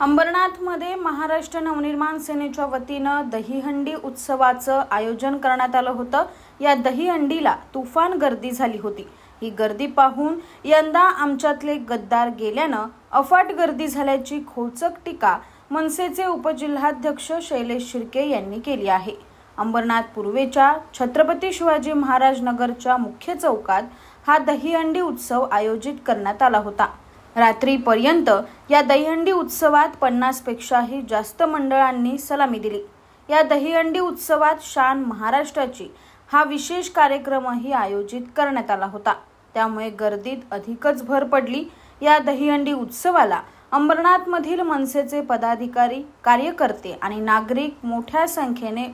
अंबरनाथमध्ये महाराष्ट्र नवनिर्माण सेनेच्या वतीनं दहीहंडी उत्सवाचं आयोजन करण्यात आलं होतं. या दहीहंडीला तुफान गर्दी झाली होती. ही गर्दी पाहून यंदा आमच्यातले गद्दार गेल्यानं अफाट गर्दी झाल्याची खोचक टीका मनसेचे उपजिल्हाध्यक्ष शैलेश शिर्के यांनी केली आहे. अंबरनाथ पूर्वेच्या छत्रपती शिवाजी महाराज नगरच्या मुख्य चौकात हा दहीहंडी उत्सव आयोजित करण्यात आला होता. रात्रीपर्यंत या दहीहंडी उत्सवात पन्नासपेक्षाही जास्त मंडळांनी सलामी दिली. या दहीहंडी उत्सवात शान महाराष्ट्राची हा विशेष कार्यक्रमही आयोजित करण्यात आला होता. त्यामुळे गर्दीत अधिकच भर पडली. या दहीहंडी उत्सवाला अंबरनाथमधील मनसेचे पदाधिकारी कार्यकर्ते आणि नागरिक मोठ्या संख्येने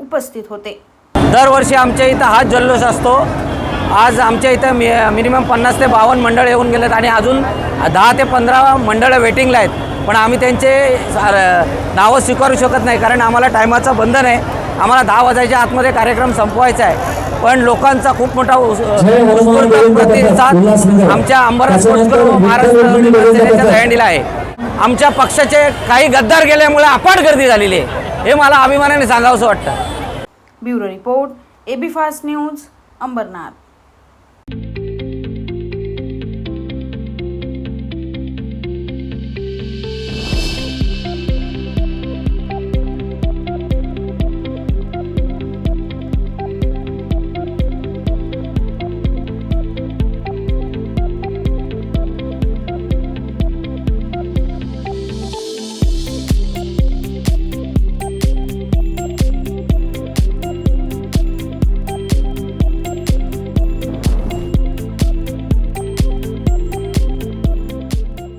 उपस्थित होते. दरवर्षी आमच्या इथं हा जल्लोष असतो. आज आमच्या इथं मि मिनिमम पन्नास ते बावन्न मंडळ येऊन गेलेत आणि अजून दहा ते पंधरा मंडळं वेटिंगला आहेत. पण आम्ही त्यांचे नावं स्वीकारू शकत नाही कारण आम्हाला टायमाचं बंधन आहे. आम्हाला दहा वाजायच्या आतमध्ये कार्यक्रम संपवायचा आहे. पण लोकांचा खूप मोठा उस- उत्स्फूर्त प्रतिसाद आमच्या अंबरनाथ महाराष्ट्र आहे. आमच्या पक्षाचे काही गद्दार गेल्यामुळे अपाट गर्दी झालेली आहे. हे मला अभिमानाने सांगावंसं वाटतं. Bureau report AB fast news Ambernath.